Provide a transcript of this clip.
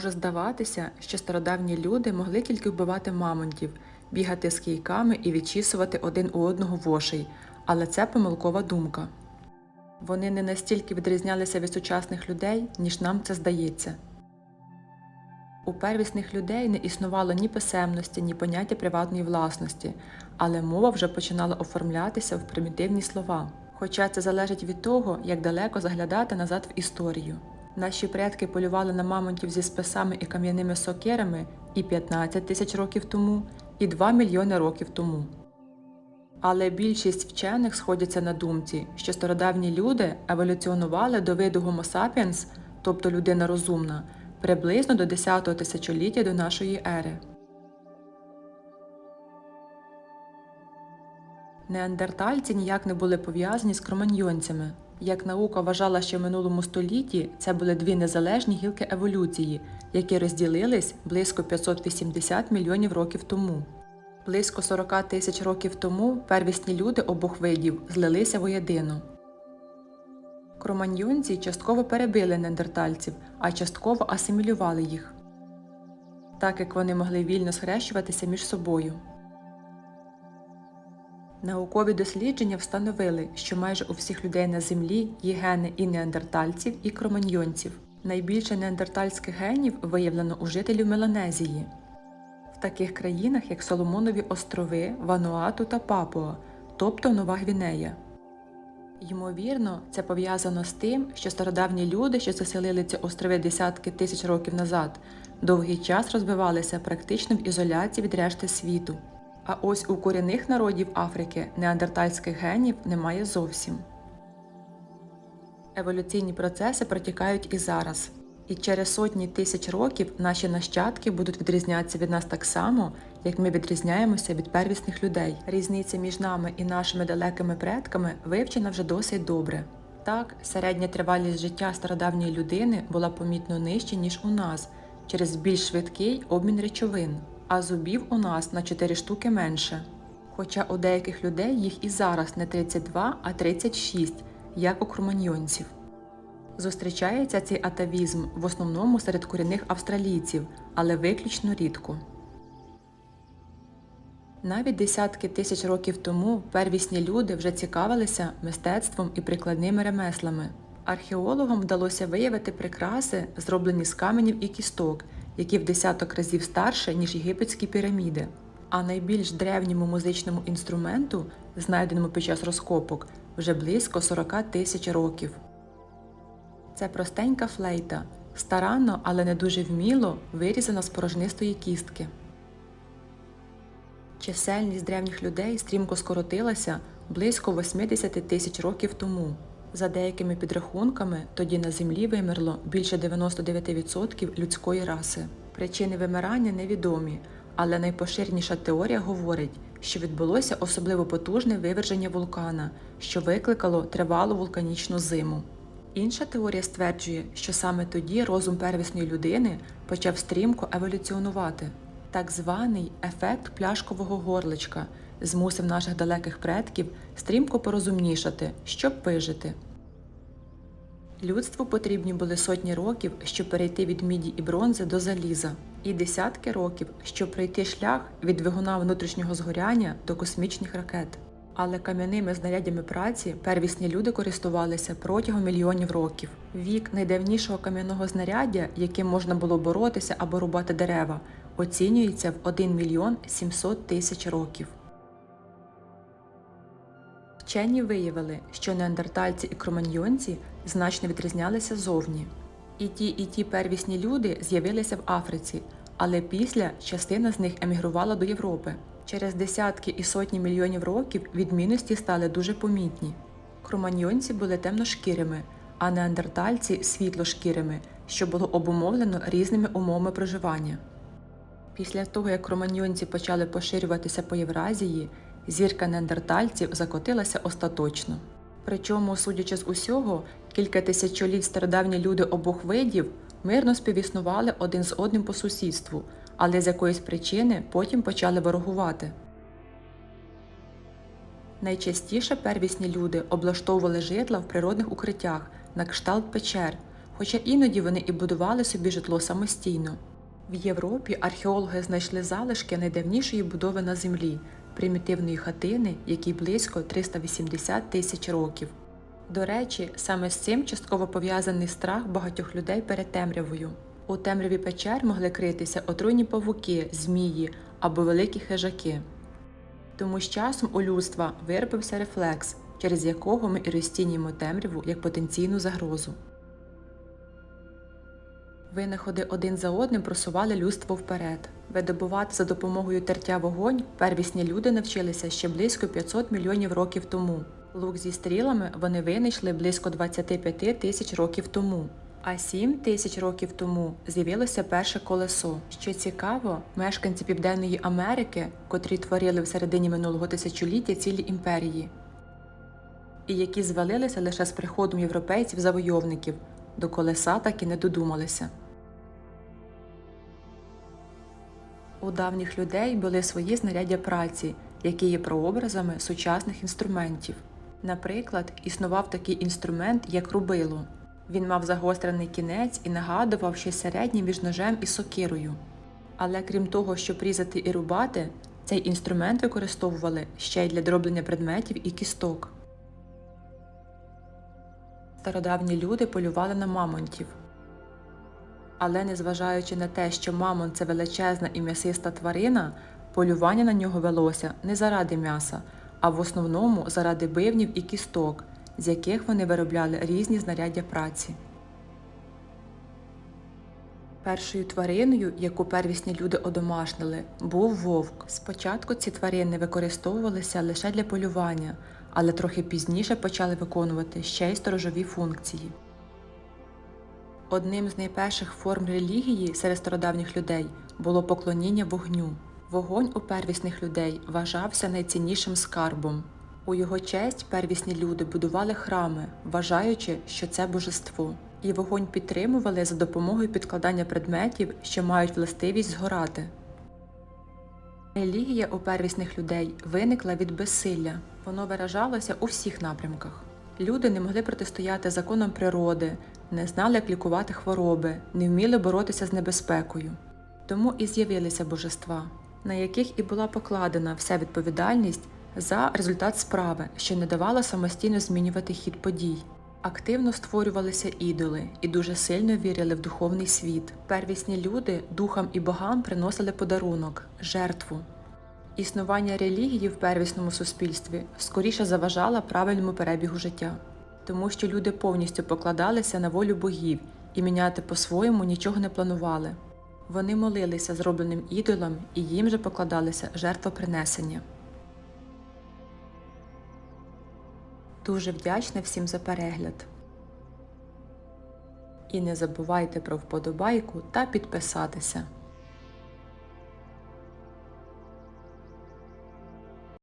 Може здаватися, що стародавні люди могли тільки вбивати мамонтів, бігати з кійками і відчісувати один у одного вошей, але це помилкова думка. Вони не настільки відрізнялися від сучасних людей, ніж нам це здається. У первісних людей не існувало ні писемності, ні поняття приватної власності, але мова вже починала оформлятися в примітивні слова. Хоча це залежить від того, як далеко заглядати назад в історію. Наші предки полювали на мамонтів зі списами і кам'яними сокирами і 15 тисяч років тому, і 2 мільйони років тому. Але більшість вчених сходяться на думці, що стародавні люди еволюціонували до виду Homo sapiens, тобто людина розумна, приблизно до 10-го тисячоліття до нашої ери. Неандертальці ніяк не були пов'язані з кроманьйонцями. Як наука вважала, що в минулому столітті це були дві незалежні гілки еволюції, які розділились близько 580 мільйонів років тому. Близько 40 тисяч років тому первісні люди обох видів злилися воєдино. Кроманьйонці частково перебили неандертальців, а частково асимілювали їх, так як вони могли вільно схрещуватися між собою. Наукові дослідження встановили, що майже у всіх людей на землі є гени і неандертальців, і кроманьйонців. Найбільше неандертальських генів виявлено у жителів Меланезії, в таких країнах, як Соломонові острови, Вануату та Папуа, тобто Нова Гвінея. Ймовірно, це пов'язано з тим, що стародавні люди, що заселили ці острови десятки тисяч років назад, довгий час розвивалися практично в ізоляції від решти світу. А ось у корінних народів Африки неандертальських генів немає зовсім. Еволюційні процеси протікають і зараз. І через сотні тисяч років наші нащадки будуть відрізнятися від нас так само, як ми відрізняємося від первісних людей. Різниця між нами і нашими далекими предками вивчена вже досить добре. Так, середня тривалість життя стародавньої людини була помітно нижча, ніж у нас, через більш швидкий обмін речовин, а зубів у нас на 4 штуки менше. Хоча у деяких людей їх і зараз не 32, а 36, як у кроманьйонців. Зустрічається цей атавізм в основному серед корінних австралійців, але виключно рідко. Навіть десятки тисяч років тому первісні люди вже цікавилися мистецтвом і прикладними ремеслами. Археологам вдалося виявити прикраси, зроблені з каменів і кісток, які в десяток разів старше, ніж єгипетські піраміди. А найбільш древньому музичному інструменту, знайденому під час розкопок, вже близько 40 тисяч років. Це простенька флейта, старанно, але не дуже вміло вирізана з порожнистої кістки. Чисельність древніх людей стрімко скоротилася близько 80 тисяч років тому. За деякими підрахунками, тоді на землі вимерло більше 99% людської раси. Причини вимирання невідомі, але найпоширеніша теорія говорить, що відбулося особливо потужне виверження вулкана, що викликало тривалу вулканічну зиму. Інша теорія стверджує, що саме тоді розум первісної людини почав стрімко еволюціонувати. Так званий ефект пляшкового горличка змусив наших далеких предків стрімко порозумнішати, щоб вижити. Людству потрібні були сотні років, щоб перейти від міді і бронзи до заліза, і десятки років, щоб пройти шлях від двигуна внутрішнього згоряння до космічних ракет. Але кам'яними знарядями праці первісні люди користувалися протягом мільйонів років. Вік найдавнішого кам'яного знаряддя, яким можна було боротися або рубати дерева, оцінюється в 1 мільйон 700 тисяч років. Вчені виявили, що неандертальці і кроманьйонці значно відрізнялися зовні. І ті, і ті первісні люди з'явилися в Африці, але після частина з них емігрувала до Європи. Через десятки і сотні мільйонів років відмінності стали дуже помітні. Кроманьйонці були темношкірими, а неандертальці світлошкірими, що було обумовлено різними умовами проживання. Після того, як кроманьйонці почали поширюватися по Євразії, зірка неандертальців закотилася остаточно. Причому, судячи з усього, кілька тисячоліть стародавні люди обох видів мирно співіснували один з одним по сусідству, але з якоїсь причини потім почали ворогувати. Найчастіше первісні люди облаштовували житла в природних укриттях на кшталт печер, хоча іноді вони і будували собі житло самостійно. В Європі археологи знайшли залишки найдавнішої будови на землі примітивної хатини, якій близько 380 тисяч років. До речі, саме з цим частково пов'язаний страх багатьох людей перед темрявою. У темряві печер могли критися отруйні павуки, змії або великі хижаки. Тому з часом у людства виробився рефлекс, через якого ми і розцінюємо темряву як потенційну загрозу. Винаходи один за одним просували людство вперед. Видобувати за допомогою тертя вогонь первісні люди навчилися ще близько 500 мільйонів років тому. Лук зі стрілами вони винайшли близько 25 тисяч років тому. А 7 тисяч років тому з'явилося перше колесо. Що цікаво, мешканці Південної Америки, котрі творили в середині минулого тисячоліття цілі імперії, і які звалилися лише з приходом європейців-завойовників, до колеса так і не додумалися. У давніх людей були свої знаряддя праці, які є прообразами сучасних інструментів. Наприклад, існував такий інструмент, як рубило. Він мав загострений кінець і нагадував щось середнє між ножем і сокирою. Але крім того, щоб різати і рубати, цей інструмент використовували ще й для дроблення предметів і кісток. Стародавні люди полювали на мамонтів. Але незважаючи на те, що мамонт це величезна і м'ясиста тварина, полювання на нього велося не заради м'яса, а в основному заради бивнів і кісток, з яких вони виробляли різні знаряддя праці. Першою твариною, яку первісні люди одомашнили, був вовк. Спочатку ці тварини використовувалися лише для полювання, але трохи пізніше почали виконувати ще й сторожові функції. Одним з найперших форм релігії серед стародавніх людей було поклоніння вогню. Вогонь у первісних людей вважався найціннішим скарбом. У його честь первісні люди будували храми, вважаючи, що це божество, і вогонь підтримували за допомогою підкладання предметів, що мають властивість згорати. Релігія у первісних людей виникла від безсилля. Воно виражалося у всіх напрямках. Люди не могли протистояти законам природи, не знали, як лікувати хвороби, не вміли боротися з небезпекою. Тому і з'явилися божества, на яких і була покладена вся відповідальність за результат справи, що не давала самостійно змінювати хід подій. Активно створювалися ідоли і дуже сильно вірили в духовний світ. Первісні люди духам і богам приносили подарунок жертву. Існування релігії в первісному суспільстві скоріше заважало правильному перебігу життя, тому що люди повністю покладалися на волю богів і міняти по-своєму нічого не планували. Вони молилися зробленим ідолам і їм же покладалися жертвопринесення. Дуже вдячна всім за перегляд. І не забувайте про вподобайку та підписатися.